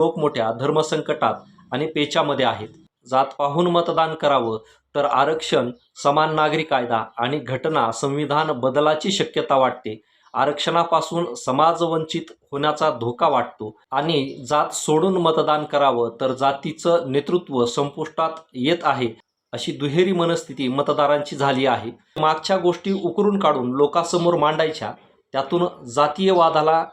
लोक मोठ्या धर्मसंकटात आणि पेचामध्ये आहेत. जात पाहून मतदान करावं तर आरक्षण समान नागरी कायदा आणि घटना संविधान बदलाची शक्यता वाटते. आरक्षणापासून समाज वंचित होण्याचा धोका वाटतो आणि जात सोडून मतदान करावं तर जातीचं नेतृत्व संपुष्टात येत आहे अशी दुहेरी मनस्थिती मतदारांची झाली आहे. मागच्या गोष्टी उकरून काढून लोकांसमोर मांडायच्या त्यातून जातीयवादाला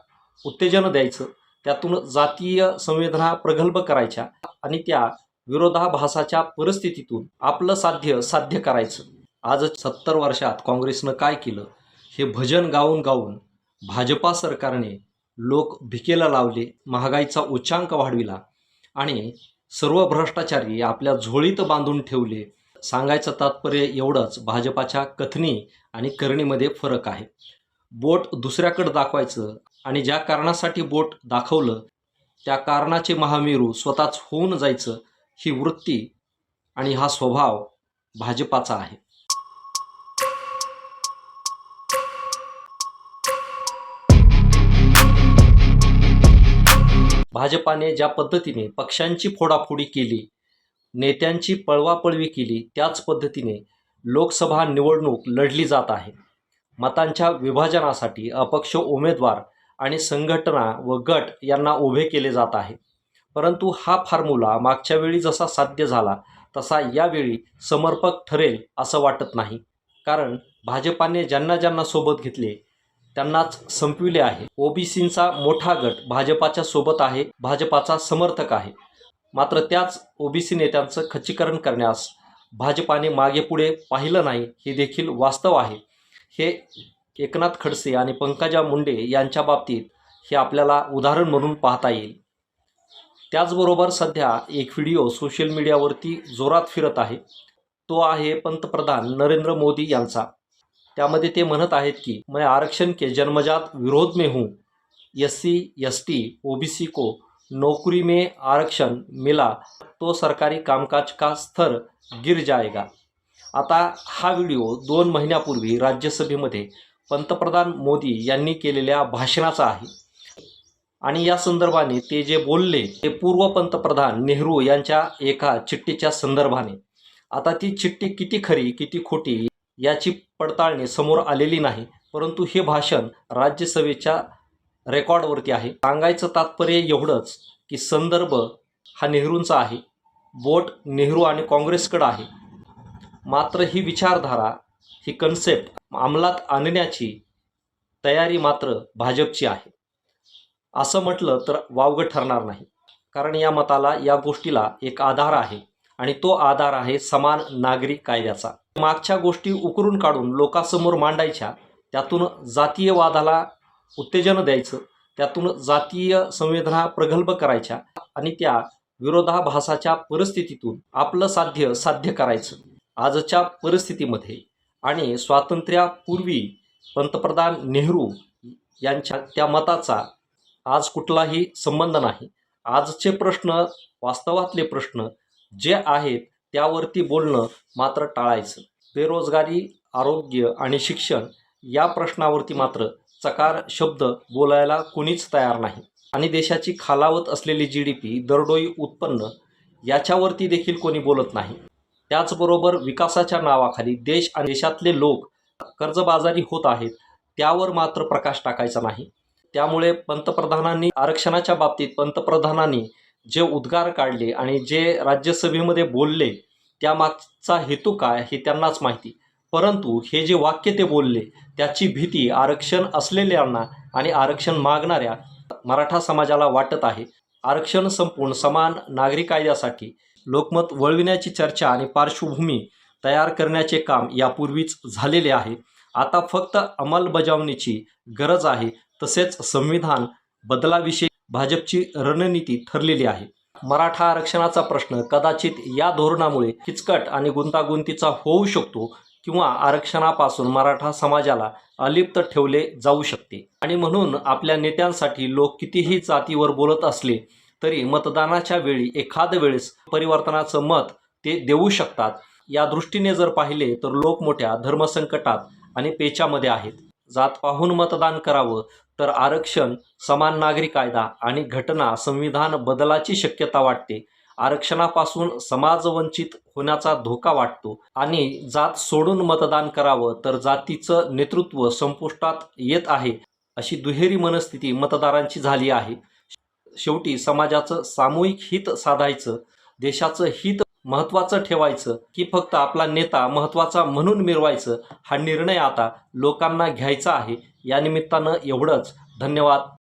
उत्तेजन द्यायचं त्यातून जातीय संवेदना प्रगल्भ करायच्या आणि त्या विरोधाभासाच्या परिस्थितीतून आपलं साध्य साध्य करायचं. आज सत्तर वर्षात काँग्रेसनं काय केलं? हे भजन गाऊन गाऊन भाजपा सरकारने लोक भिकेला लावले महागाईचा उच्चांक वाढविला आणि सर्व भ्रष्टाचारी आपल्या झोळीत बांधून ठेवले. सांगायचं तात्पर्य एवढंच भाजपाच्या कथनी आणि करणीमध्ये फरक आहे. बोट दुसऱ्याकडे दाखवायचं आणि ज्या कारणासाठी बोट दाखवलं त्या कारणाचे महामेरू स्वतःच होऊन जायचं ही वृत्ती आणि हा स्वभाव भाजपाचा आहे. भाजपाने ज्या पद्धतीने पक्षांची फोडाफोडी केली नेत्यांची पळवापळवी केली त्याच पद्धतीने लोकसभा निवडणूक लढली जात आहे. मतांच्या विभाजनासाठी अपक्ष उमेदवार आणि संघटना व गट यांना उभे केले जात आहे. परंतु हा फॉर्म्युला मागच्या वेळी जसा साध्य झाला तसा यावेळी समर्पक ठरेल असं वाटत नाही. कारण भाजपाने ज्यांना ज्यांना सोबत घेतले त्यांनाच संपविले आहे. ओबीसींचा मोठा गट भाजपाच्या सोबत आहे भाजपाचा समर्थक आहे. मात्र त्याच ओबीसी नेत्यांचं खच्चीकरण करण्यास भाजपाने मागे पुढे पाहिलं नाही हे देखील वास्तव आहे. हे एकनाथ खडसे आणि पंकजा मुंडे यांच्या बाबतीत हे आपल्याला उदाहरण म्हणून पाहता येईल. त्याचबरोबर सध्या एक व्हिडिओ सोशल मीडियावरती जोरात फिरत आहे. तो आहे पंतप्रधान नरेंद्र मोदी यांचा. त्यामध्ये ते म्हणत आहेत की मैं आरक्षण के जन्मजात विरोध में हूँ. S C S T O B C को नौकरी में आरक्षण मिला तो सरकारी कामकाज का स्तर गिर जाएगा. आता हा व्हिडिओ दोन महिन्यापूर्वी राज्यसभेमध्ये पंतप्रधान मोदी यांनी केलेल्या भाषणाचा आहे. आणि या संदर्भाने ते जे बोलले ते पूर्व पंतप्रधान नेहरू यांच्या एका चिठ्ठीच्या संदर्भाने. आता ती चिठ्ठी किती खरी किती खोटी याची पडताळणी समोर आलेली नाही परंतु हे भाषण राज्यसभेच्या रेकॉर्डवरती आहे. सांगायचं तात्पर्य एवढंच की संदर्भ हा नेहरूंचा आहे. बोट नेहरू आणि काँग्रेसकडं आहे. मात्र ही विचारधारा ही कन्सेप्ट अंमलात आणण्याची तयारी मात्र भाजपची आहे. असं म्हटलं तर वावगं ठरणार नाही. कारण या मताला या गोष्टीला एक आधार आहे आणि तो आधार आहे समान नागरी कायद्याचा. मागच्या गोष्टी उकरून काढून लोकांसमोर मांडायच्या त्यातून जातीय वादाला उत्तेजन द्यायचं त्यातून जातीय संवेदना प्रगल्भ करायच्या आणि त्या विरोधाभासाच्या परिस्थितीतून आपलं साध्य साध्य करायचं. आजच्या परिस्थितीमध्ये आणि स्वातंत्र्यापूर्वी पंतप्रधान नेहरू यांच्या त्या मताचा आज कुठलाही संबंध नाही. आजचे प्रश्न वास्तवातले प्रश्न जे आहेत त्यावरती बोलणं मात्र टाळायचं. बेरोजगारी आरोग्य आणि शिक्षण या प्रश्नावरती मात्र चकार शब्द बोलायला कोणीच तयार नाही. आणि देशाची खालावत असलेली जी डी पी दरडोई उत्पन्न याच्यावरती देखील कोणी बोलत नाही. त्याचबरोबर विकासाच्या नावाखाली देश आणि देशातले लोक कर्जबाजारी होत आहेत त्यावर मात्र प्रकाश टाकायचा नाही. त्यामुळे पंतप्रधानांनी आरक्षणाच्या बाबतीत पंतप्रधानांनी जे उद्गार काढले आणि जे राज्यसभेमध्ये बोलले त्यामागचा हेतू काय हे त्यांनाच माहिती. परंतु हे जे वाक्य ते बोलले त्याची भीती आरक्षण असलेल्यांना आणि आरक्षण मागणाऱ्या मराठा समाजाला वाटत आहे. आरक्षण संपूर्ण समान नागरी कायद्यासाठी लोकमत वळविण्याची चर्चा आणि पार्श्वभूमी तयार करण्याचे काम यापूर्वीच झालेले आहे. आता फक्त अंमलबजावणीची गरज आहे तसेच संविधान बदलाविषयी भाजपची रणनीती ठरलेली आहे. मराठा आरक्षणाचा प्रश्न कदाचित या धोरणामुळे किचकट आणि गुंतागुंतीचा होऊ शकतो किंवा आरक्षणापासून मराठा समाजाला अलिप्त ठेवले जाऊ शकते. आणि म्हणून आपल्या नेत्यांसाठी लोक कितीही जातीवर बोलत असले तरी मतदानाच्या वेळी एखाद वेळेस परिवर्तनाचं मत ते देऊ शकतात. या दृष्टीने जर पाहिले तर लोक मोठ्या धर्मसंकटात आणि पेचामध्ये आहेत. जात पाहून मतदान करावं तर आरक्षण समान नागरी कायदा आणि घटना संविधान बदलाची शक्यता वाटते. आरक्षणापासून समाज वंचित होण्याचा धोका वाटतो आणि जात सोडून मतदान करावं तर जातीचं नेतृत्व संपुष्टात येत आहे अशी दुहेरी मनस्थिती मतदारांची झाली आहे. शेवटी समाजाचं सामूहिक हित साधायचं देशाचं हित महत्त्वाचं ठेवायचं की फक्त आपला नेता महत्त्वाचा म्हणून मिरवायचं हा निर्णय आता लोकांना घ्यायचा आहे. या निमित्तानं एवढंच. धन्यवाद.